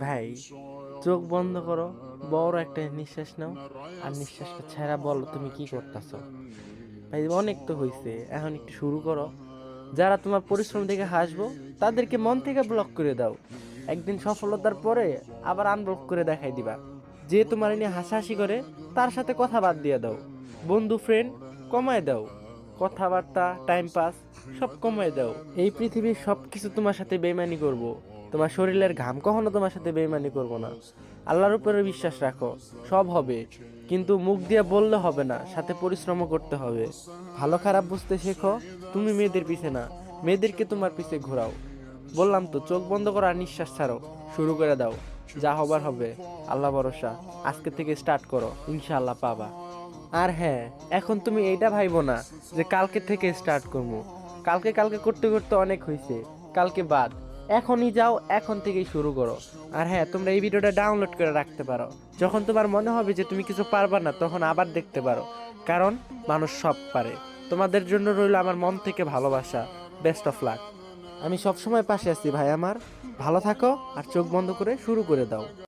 ভাই, চোখ বন্ধ করো, বড় একটা নিঃশ্বাস নাও, আর নিঃশ্বাসটা ছেড়া বলো, তুমি কি করতেছো? ভাই, অনেক তো হয়েছে এখন একটু শুরু করো। যারা তোমার পরিশ্রম দেখে হাসবো, তাদেরকে মন থেকে ব্লক করে দাও। একদিন সফলতার পরে আবার আনব্লক করে দেখাই দিবা। যে তোমার নিয়ে হাসাহাসি করে, তার সাথে কথা বাদ দিয়ে দাও। বন্ধু ফ্রেন্ড কমায় দাও। কথাবার্তা টাইম পাস সব কমায় দাও। এই পৃথিবীর সব কিছু তোমার সাথে বেমানি করব। তোমার শরীরের ঘাম কখনো তোমার সাথে বেমানি করব না। আল্লাহর উপরে বিশ্বাস রাখো, সব হবে। কিন্তু মুখ দিয়ে বললে হবে না, সাথে পরিশ্রমও করতে হবে। ভালো খারাপ বুঝতে শেখো, তুমি মেয়েদের পিছে না, মেয়েদেরকে তোমার পিছে ঘোরাও। বললাম তো, চোখ বন্ধ করো আর নিঃশ্বাস ছাড়ো, শুরু করে দাও। যা হবার হবে, আল্লাহ ভরসা, আজকে থেকে স্টার্ট করো, ইনশাআল্লাহ পাবা। আর হ্যাঁ এখন তুমি এইটা ভাইবো না যে কালকে থেকে স্টার্ট করব। কালকে কালকে করতে করতে অনেক হয়েছে কালকে বাদ। এখনই যাও, এখন থেকেই শুরু করো। আর হ্যাঁ তোমরা এই ভিডিওটা ডাউনলোড করে রাখতে পারো। যখন তোমার মনে হবে যে তুমি কিছু পারবা না, তখন আবার দেখতে পারো। কারণ মানুষ সব পারে। তোমাদের জন্য রইল আমার মন থেকে ভালোবাসা। বেস্ট অফ লাক আমি সবসময় পাশে আছি ভাই আমার। ভালো থাকো আর চোখ বন্ধ করে শুরু করে দাও।